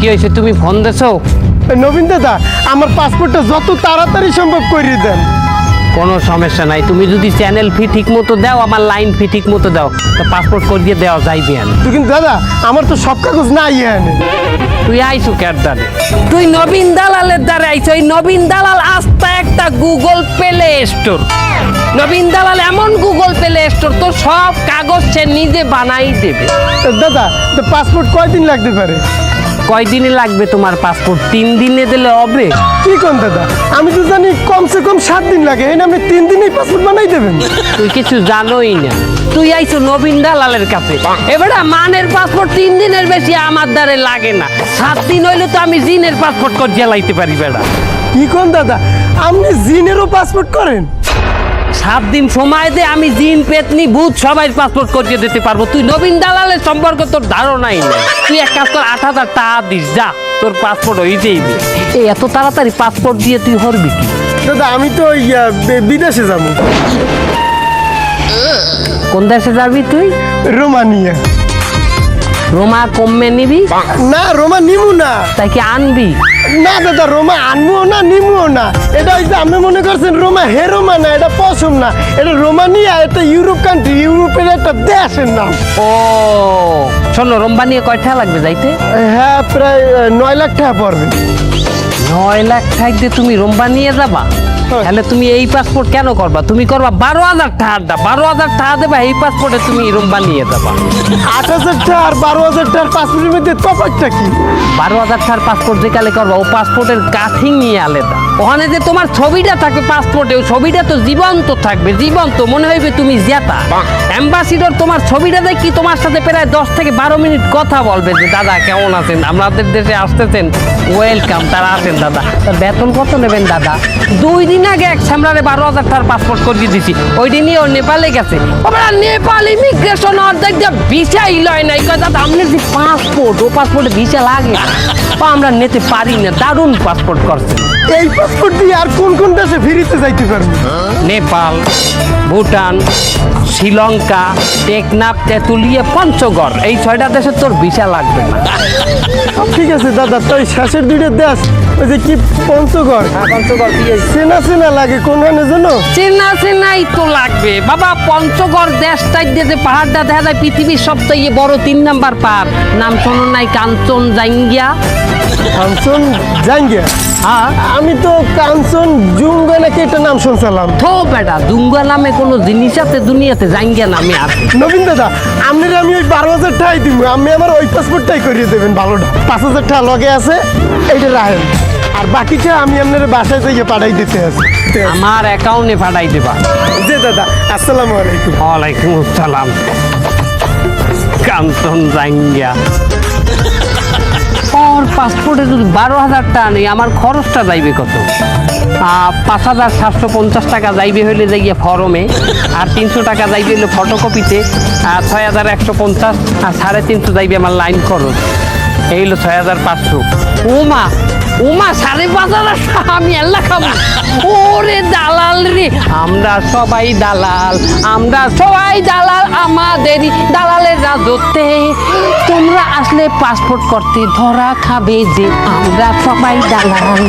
কি হয়েছে তুমি ফোন দেছো নবীন দাদা আমার পাসপোর্টটা যত তাড়াতাড়ি সম্ভব করিয়ে দেন। কোনো সমস্যা নাই তুমি যদি চ্যানেল ফি ঠিক মতো দাও আমার লাইন ফি ঠিক মতো দাও তো পাসপোর্ট করে দিয়ে দেওয়া যাইবে না তো কিন্তু দাদা আমার তো সব কাগজ নাই এখানে তুই আইসু কার দ্বারে তুই নবীন দালালের দ্বারে আইছো এই নবীন দালাল আস্তা একটা গুগল প্লে স্টোর নবীন দালাল এমন গুগল প্লে স্টোর তো সব কাগজ সে নিজে বানাই দেবে। তো দাদা তো পাসপোর্ট কয়দিন লাগতে পারে? কয়দিনে লাগবে তোমার পাসপোর্ট তিন দিনে দিলে হবে। কি কোন দাদা? আমি তো জানি কমসে কম সাত দিন লাগে এই আপনি তিন দিনেই পাসপোর্ট বানাই দেবেন। তুই কিছু জানোই না। তুই আইছো নবীন দালালের কাছে। এবারে মানের পাসপোর্ট তিন দিনের বেশি আমার দ্বারে লাগে না। সাত দিন হইলে তো আমি জিনের পাসপোর্ট করে জ্বালাইতে পারি বেড়া। কি কোন দাদা? আপনি জিনেরও পাসপোর্ট করেন? সাত দিন সময় দে আমি জিন পেতনি বুধ সবাই পাসপোর্ট করিয়ে দিতে পারব। তুই নবীন দালালের সম্পর্কে তোর ধারণাই নেই। তুই এক কাজ কর আট হাজার টাকা দিস যা তোর পাসপোর্ট হইতেই এই এত তাড়াতাড়ি পাসপোর্ট দিয়ে তুই হরবি কি? দাদা আমি তো বিদেশে যাব। কোন দেশে যাবি তুই? রোমানিয়া। রোমা কমে নিবি? না রোমা নিমু না। তাই কি আনবি? না দাদা রোমা আনব না নিমুও না। এটা হচ্ছে আপনি মনে করছেন রোমা হে রোমা না এটা পশম না। এটা রোমানিয়া এটা ইউরোপ কান্ট্রি ইউরোপের একটা দেশের নাম। ও শোনো রোম্বা নিয়ে কয়টা লাগবে যাইতে? হ্যাঁ প্রায় নয় লাখ টাকা পড়বে। নয় লাখ টাকা দিয়ে তুমি রোম্বা নিয়ে যাবা। তাহলে তুমি এই পাসপোর্ট কেন করবা? তুমি করবা বারো হাজার টাকা দা বারো হাজার টাকা দেবা এই পাসপোর্টে তুমি রোম্বা বানিয়ে যাবা আট হাজার টাকা আর বারো হাজার টাকার পাসপোর্টের মধ্যে তফাৎটা কি? বারো হাজার টাকার পাসপোর্ট যে কালে করবা ও পাসপোর্টের কাঠিং নিয়ে আলাদা। ওখানে যে তোমার ছবিটা থাকে পাসপোর্টে ওই ছবিটা তো জীবন্ত থাকবে জীবন্ত। মনে হইবে তুমি জেতা অ্যাম্বাসিডর তোমার ছবিটা দেখি তোমার সাথে প্রায় দশ থেকে বারো মিনিট কথা বলবে যে দাদা কেমন আছেন? আমাদের দেশে আসতেছেন। ওয়েলকাম তারা আছেন দাদা। বেতন কত নেবেন দাদা? দুই দিন আগে এক সামরারে বারো হাজার টাকার পাসপোর্ট করিয়ে দিছি। ওই দিনই ও নেপালে গেছে। ওরা নেপাল ইমিগ্রেশন অর্ধেক দিয়ে ভিসাই লয় নাই। দাদা আপনার যে পাসপোর্ট ও পাসপোর্টে ভিসা লাগে। ও আমরা নিতে পারি না দারুণ পাসপোর্ট করছে। এই পাসপোর্ট দিয়ে আর কোন কোন দেশে ফিরিতে যাইতে পারব? নেপাল ভুটান শ্রীলঙ্কা টেকনাফ তেঁতুলিয়া পঞ্চগড় এই ছয়টা দেশে তোর ভিসা লাগবে না। ঠিক আছে দাদা তো শেষের দুইটা দেশ। ওই যে কি পঞ্চগড়? পঞ্চগড় চেনা চেনা লাগে চেনা চেনাই তো লাগবে। বাবা পঞ্চগড় দেশটাই দিয়ে যে পাহাড়টা দেখা যায় পৃথিবীর বড় তিন নাম্বার পাহাড়। নাম শোনো নাই কাঞ্চন জাঙ্গিয়া কাঞ্চন জাঙ্গিয়া হ্যাঁ। আমি তো কাঞ্চন জুঙ্গা নাকি একটা নাম শুনছিলাম। থো বেটা দুঙ্গা নামে কোনো জিনিস আছে দুনিয়াতে জাঙ্গিয়া নামে আর নবীন দাদা আপনার আমি ওই বারো হাজার টাকাই দিব। আমি আমার ওই পাসপোর্টটাই করিয়ে দেবেন ভালোটা। পাঁচ হাজার টাকা লগে আছে এইটা রাখেন। আর বাকিটা আমি আপনার বাসায় থেকে পাঠাই দিতে আছে আমার অ্যাকাউন্টে পাঠাই দেবা। জি দাদা আসসালামু আলাইকুম। ওয়ালাইকুম আসসালাম। কাঞ্চন জাঙ্গিয়া ওর পাসপোর্টে যদি বারো হাজার টাকা নেই আমার খরচটা যাইবে কত? পাঁচ হাজার সাতশো পঞ্চাশ টাকা যাইবে হইলে যাইয়া ফরমে আর তিনশো টাকা যাইবে হইলে ফটোকপিতে আর ছয় হাজার একশো পঞ্চাশ আর সাড়ে তিনশো যাইবে আমার লাইন খরচ। এই হলো ছয় হাজার পাঁচশো। উমা উমা, সাড়ে পাঁচ হাজার আমি আল্লাহ খাব। ওরে দালাল রে, আমরা সবাই দালাল, আমরা সবাই দালাল আমাদেরই দালালের রাজত্বে। তোমরা আসলে পাসপোর্ট করতে ধরা খাবে যে আমরা সবাই দালাল।